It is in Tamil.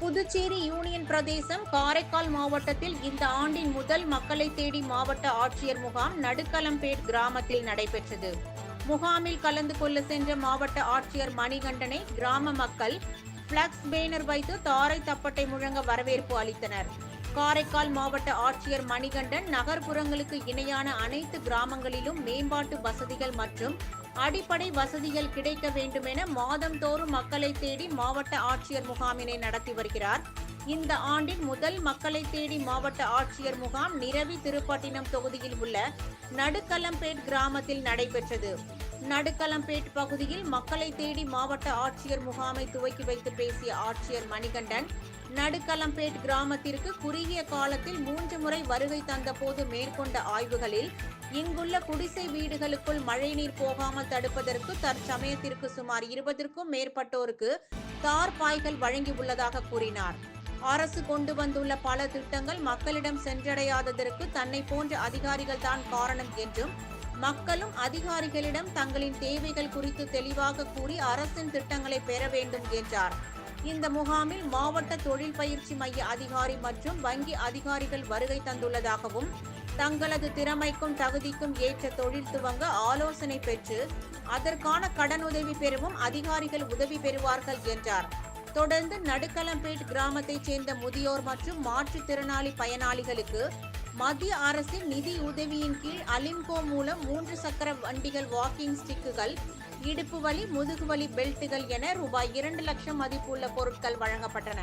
புதுச்சேரி யூனியன் பிரதேசம் காரைக்கால் மாவட்டத்தில் இந்த ஆண்டின் முதல் மக்களை தேடி மாவட்ட ஆட்சியர் முகாம் நடுக்கலம்பேட் கிராமத்தில் நடைபெற்றது. முகாமில் கலந்து கொள்ள சென்ற மாவட்ட ஆட்சியர் மணிகண்டனை கிராம மக்கள் பிளக்ஸ் பேனர் வைத்து தாரை தப்பட்டை முழங்க வரவேற்பு அளித்தனர். காரைக்கால் மாவட்ட ஆட்சியர் மணிகண்டன் நகர்ப்புறங்களுக்கு இணையான அனைத்து கிராமங்களிலும் மேம்பாட்டு வசதிகள் மற்றும் அடிப்படை வசதிகள் கிடைக்க வேண்டுமென மாதந்தோறும் மக்களை தேடி மாவட்ட ஆட்சியர் முகாமினை நடத்தி வருகிறார். இந்த ஆண்டின் முதல் மக்களை தேடி மாவட்ட ஆட்சியர் முகாம் நிரவி திருப்பட்டினம் தொகுதியில் உள்ள நடுக்கலம்பேட் கிராமத்தில் நடைபெற்றது. நடுக்கலம்பேட் பகுதியில் மக்களை தேடி மாவட்ட ஆட்சியர் முகாமை துவக்கி வைத்து பேசிய ஆட்சியர் மணிகண்டன் நடுக்கலம்பேட் கிராமத்திற்கு குறுகிய காலத்தில் மூன்று முறை வருகை தந்தபோது மேற்கொண்ட ஆய்வுகளில் இங்குள்ள குடிசை வீடுகளுக்குள் மழைநீர் போகாமல் தடுப்பதற்கு தற்சமயத்திற்கு சுமார் இருபதற்கும் மேற்பட்டோருக்கு தார் பாய்கள் வழங்கியுள்ளதாக கூறினார். அரசு கொண்டு வந்துள்ள பல திட்டங்கள் மக்களிடம் சென்றடையாததற்கு தன்னை போன்ற அதிகாரிகள் தான் காரணம் என்றும் மக்களும் அதிகாரிகளிடம் தங்களின் தேவைகள் குறித்து தெளிவாக கூறி அரசின் திட்டங்களை பெற வேண்டும் என்றார். இந்த முகாமில் மாவட்ட தொழில் பயிற்சி மைய அதிகாரி மற்றும் வங்கி அதிகாரிகள் வருகை தந்துள்ளதாகவும் தங்களது திறமைக்கும் தகுதிக்கும் ஏற்ற தொழில் துவங்க ஆலோசனை பெற்று அதற்கான கடனுதவி பெறவும் அதிகாரிகள் உதவி பெறுவார்கள் என்றார். தொடர்ந்து நடுக்கலம்பேட் கிராமத்தைச் சேர்ந்த முதியோர் மற்றும் மாற்றுத்திறனாளி பயனாளிகளுக்கு மத்திய அரசின் நிதி உதவியின் கீழ் அலிம்கோ மூலம் மூன்று சக்கர வண்டிகள் வாக்கிங் ஸ்டிக்குகள் இடுப்பு வலி முதுகு வலி பெல்ட்டுகள் என ரூபாய் இரண்டு லட்சம் மதிப்புள்ள பொருட்கள் வழங்கப்பட்டன.